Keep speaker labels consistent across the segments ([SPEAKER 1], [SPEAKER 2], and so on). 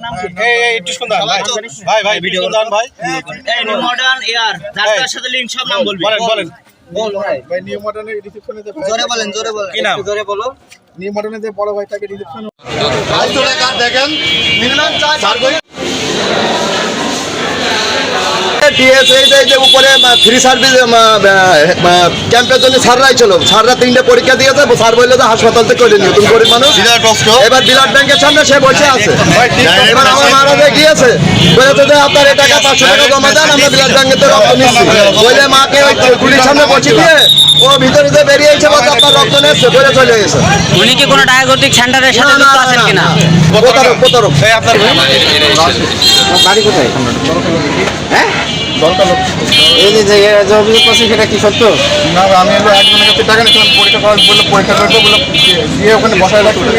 [SPEAKER 1] ভাই। ভাই ভাই ভিডিও ভাই।
[SPEAKER 2] এই নিউ মডার্ন এয়ার যার সাথে লিংক সব নাম বলবি?
[SPEAKER 1] বলেন বলেন।
[SPEAKER 3] বল ভাই। ভাই নিউ মডার্নের রিসেপশনে যে
[SPEAKER 2] জোরে বলেন জোরে বলেন।
[SPEAKER 1] কি নাম?
[SPEAKER 2] একটু জোরে বলো।
[SPEAKER 3] নিউ মডার্নের যে বড় ভাই তাকে রিসেপশনে
[SPEAKER 4] টিএসএই যে উপরে ফ্রি সার্ভিস ক্যাম্পের জন্য স্যাররাই ছিল স্যাররা তিনটে পরীক্ষা দিয়েছে স্যার বলল যে হাসপাতাল থেকে করে তুমি গরিব মানুষ। এবার বিলাট ব্যাংকের সামনে সে বসে আছে। এবার আমার মারাজে গিয়েছে বলেছে যে আপনার এই টাকা পাঁচশো টাকা জমা দেন আমরা বিলাট ব্যাংকের তো রক্ত নিচ্ছি। বলে মাকে পুলিশ সামনে বসে দিয়ে ও ভিতরে যে বেরিয়েছে আপনার রক্ত বলে চলে গেছে।
[SPEAKER 2] উনি কি কোনো ডায়াগনস্টিক সেন্টারের সাথে যুক্ত আছেন কিনা?
[SPEAKER 4] প্রতারক প্রতারক।
[SPEAKER 1] এই আপনার
[SPEAKER 5] বাড়ি? কোথায়? হ্যাঁ? এই যে যে যে অভিযোগ করছে সেটা কি সত্য?
[SPEAKER 3] না আমি হলো একজনের কাছে টাকা নিয়েছিলাম পরীক্ষা করার বলল পরীক্ষা করতে বলল দিয়ে ওখানে বসায় রাখতে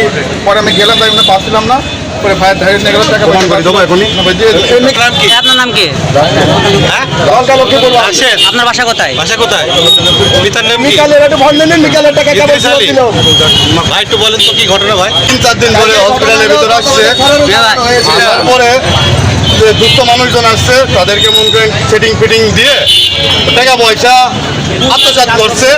[SPEAKER 3] পরে আমি গেলাম তাই ওখানে পাচ্ছিলাম না। পরে ফায়ার ধারে নিয়ে গেল টাকা
[SPEAKER 4] ফোন করে দেবো এখনই।
[SPEAKER 1] নাম কি
[SPEAKER 2] আপনার নাম কি
[SPEAKER 1] হ্যাঁ
[SPEAKER 2] আপনার বাসা কোথায়
[SPEAKER 1] বাসা কোথায় পিতার নাম কি
[SPEAKER 4] মিকালের একটু ভন দিন মিকালের টাকা কেমন দিল
[SPEAKER 1] ভাই একটু বলেন তো কি ঘটনা ভাই
[SPEAKER 4] তিন চার দিন ধরে হসপিটালের ভিতরে আসছে তারপরে দুস্থ মানুষজন আসছে তাদেরকে মন করেন সেটিং ফিটিং দিয়ে টাকা পয়সা আত্মসাৎ করছে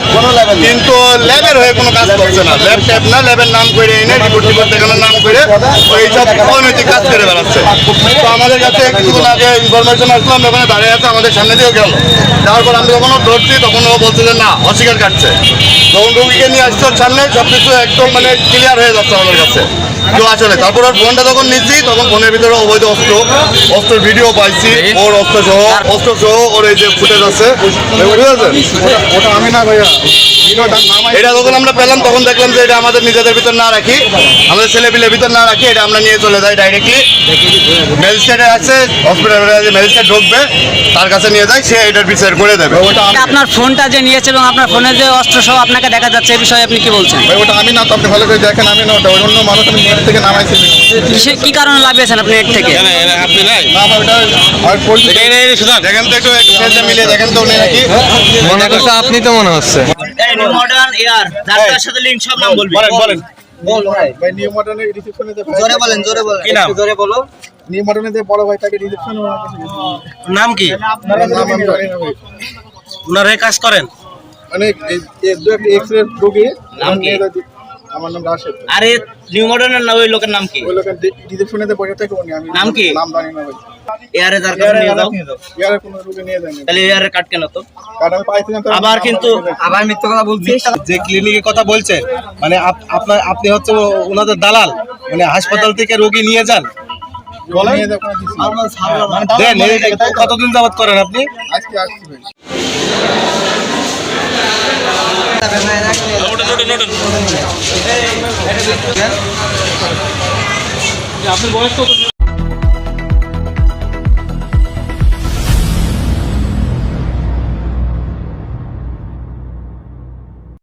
[SPEAKER 4] কিন্তু ল্যাবের হয়ে কোনো কাজ করছে না। ল্যাব ট্যাব না ল্যাবের নাম করে এনে রিপোর্ট টিপোর্ট দেখানোর নাম করে এইসব অনৈতিক কাজ করে বেড়াচ্ছে। তো আমাদের কাছে কিছুদিন আগে ইনফরমেশন আসলাম ওখানে দাঁড়িয়ে আছে আমাদের সামনে দিয়েও গেল। যাওয়ার পর আমি যখন ধরছি তখন ও বলছে যে না অস্বীকার কাটছে। যখন রুগীকে নিয়ে আসছে সামনে সব কিছু একদম মানে ক্লিয়ার হয়ে যাচ্ছে আমাদের কাছে। তো আসলে তারপর ওর ফোনটা যখন নিচ্ছি তখন ফোনের ভিতরে অবৈধ অস্ত্র অস্ত্রের ভিডিও পাইছি ওর অস্ত্র সহ অস্ত্র সহ ওর এই যে ফুটেজ আছে। বুঝতে পারছেন?
[SPEAKER 3] ওটা আমি না ভাইয়া।
[SPEAKER 4] এটা যখন আমরা পেলাম তখন দেখলাম যে এটা আমাদের নিজেদের ভিতর না রাখি। আমাদের ছেলে পিলের ভিতর না রাখি এটা আমরা নিয়ে চলে যাই ডাইরেক্টলি ম্যাজিস্ট্রেটের আছে হসপিটালে ম্যাজিস্ট্রেট ঢুকবে তার কাছে নিয়ে যায় সে এটার বিচার করে দেবে।
[SPEAKER 3] ওটা
[SPEAKER 2] আপনার ফোনটা যে নিয়েছে এবং আপনার ফোনে যে অস্ত্র সহ আপনাকে দেখা যাচ্ছে এই বিষয়ে আপনি কি বলছেন?
[SPEAKER 3] ওটা আমি না তো আপনি ভালো করে দেখেন আমি না ওটা অন্য মানুষ আমি নেট থেকে নামাইছি।
[SPEAKER 2] কি কারণে লাগিয়েছেন আপনি নেট থেকে?
[SPEAKER 1] আপনি নাই?
[SPEAKER 4] দেখেন তো একটু একটু মিলিয়ে দেখেন তো উনি নাকি।
[SPEAKER 5] মনে করছে আপনি তো মনে হচ্ছে।
[SPEAKER 2] এই মডার্ন এয়ার যার সাথে লিংক সব নাম বলবি।
[SPEAKER 1] বলেন বলেন।
[SPEAKER 2] বল ভাই।
[SPEAKER 3] ভাই নিউ মডার্নের রিসেপশনে
[SPEAKER 2] জোরে বলেন জোরে বলেন।
[SPEAKER 1] কি নাম?
[SPEAKER 2] একটু জোরে বলো।
[SPEAKER 3] নিউ মডার্নের বড় ভাই তাকে রিসেপশনে
[SPEAKER 1] নাম কি? ওনারা কাজ করেন?
[SPEAKER 3] মানে এক্স রে রোগী।
[SPEAKER 2] নাম কি?
[SPEAKER 3] আমার নাম রাশেদ।
[SPEAKER 2] আরে নিউ মডার্নের না ওই লোকের নাম কি?
[SPEAKER 3] ওই লোকের থাকে উনি আমি
[SPEAKER 2] নাম কি?
[SPEAKER 3] নাম জানি না ভাই।
[SPEAKER 2] যার কাছে নিয়ে যাও।
[SPEAKER 3] ইয়ারে কোনো রোগী নিয়ে যায়নি।
[SPEAKER 2] তাহলে এয়ারে কাট কেন তো? আবার কিন্তু আবার মিথ্যা কথা বলছিস
[SPEAKER 1] যে ক্লিনিকের কথা বলছেন মানে আপনার আপনি হচ্ছে ওনাদের দালাল মানে হাসপাতাল থেকে রোগী নিয়ে যান। এই কতদিন যাবত করেন আপনি?
[SPEAKER 3] আজকে আসছি ভাই
[SPEAKER 1] আপনার বয়স কত